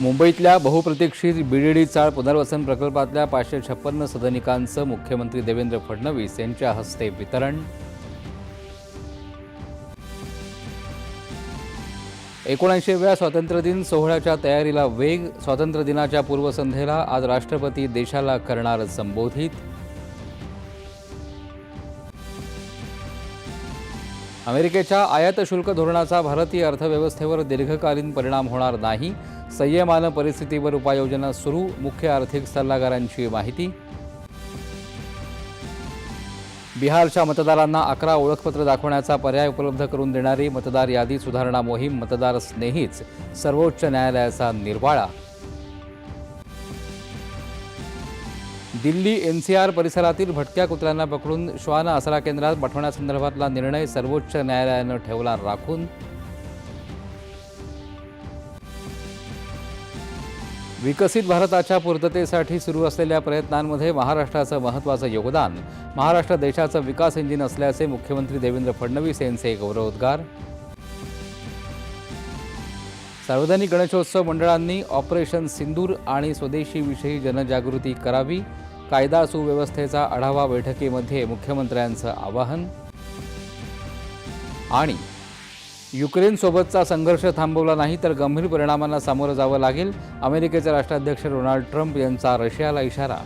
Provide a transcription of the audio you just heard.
मुंबईतल्या बहुप्रतीक्षित बीडीडी चाळ पुनर्वसन प्रकल्पातल्या पाचशे छप्पन्न सदनिकांचं मुख्यमंत्री देवेंद्र फडणवीस यांच्या हस्ते वितरण. एकोणऐंशीव्या स्वातंत्र्यदिन सोहळ्याच्या तयारीला वेग स्वातंत्र्यदिनाच्या पूर्वसंध्येला आज राष्ट्रपती देशाला करणार संबोधित. अमेरिकेच्या आयात शुल्क धोरणाचा भारतीय अर्थव्यवस्थेवर दीर्घकालीन परिणाम होणार नाही. संयमानं परिस्थितीवर उपाययोजना सुरू मुख्य आर्थिक सल्लागारांची माहिती. बिहारच्या मतदारांना अकरा ओळखपत्र दाखवण्याचा पर्याय उपलब्ध करून देणारी मतदार यादी सुधारणा मोहीम मतदार स्नेहीच सर्वोच्च न्यायालयाचा निर्वाळा. दिल्ली एन सी आर परिसरातील भटक्या कुत्र्यांना पकडून श्वान आसरा केंद्रात पाठवण्यासंदर्भातला निर्णय सर्वोच्च न्यायालयानं ठेवला राखून. विकसित भारताच्या पूर्ततेसाठी सुरू असलेल्या प्रयत्नांमध्ये महाराष्ट्राचं महत्त्वाचं योगदान. महाराष्ट्र देशाचं विकास इंजिन असल्याचे मुख्यमंत्री देवेंद्र फडणवीस यांचे गौरवोद्गार. सार्वजनिक गणेशोत्सव मंडळांनी ऑपरेशन सिंदूर आणि स्वदेशीविषयी जनजागृती करावी. कायदा सुव्यवस्थेचा आढावा बैठकीमध्ये मुख्यमंत्र्यांचं आवाहन. आणि युक्रेनसोबतचा संघर्ष थांबवला नाही तर गंभीर परिणामांना सामोरं जावं लागेल. अमेरिकेचे राष्ट्राध्यक्ष डोनाल्ड ट्रम्प यांचा रशियाला इशारा.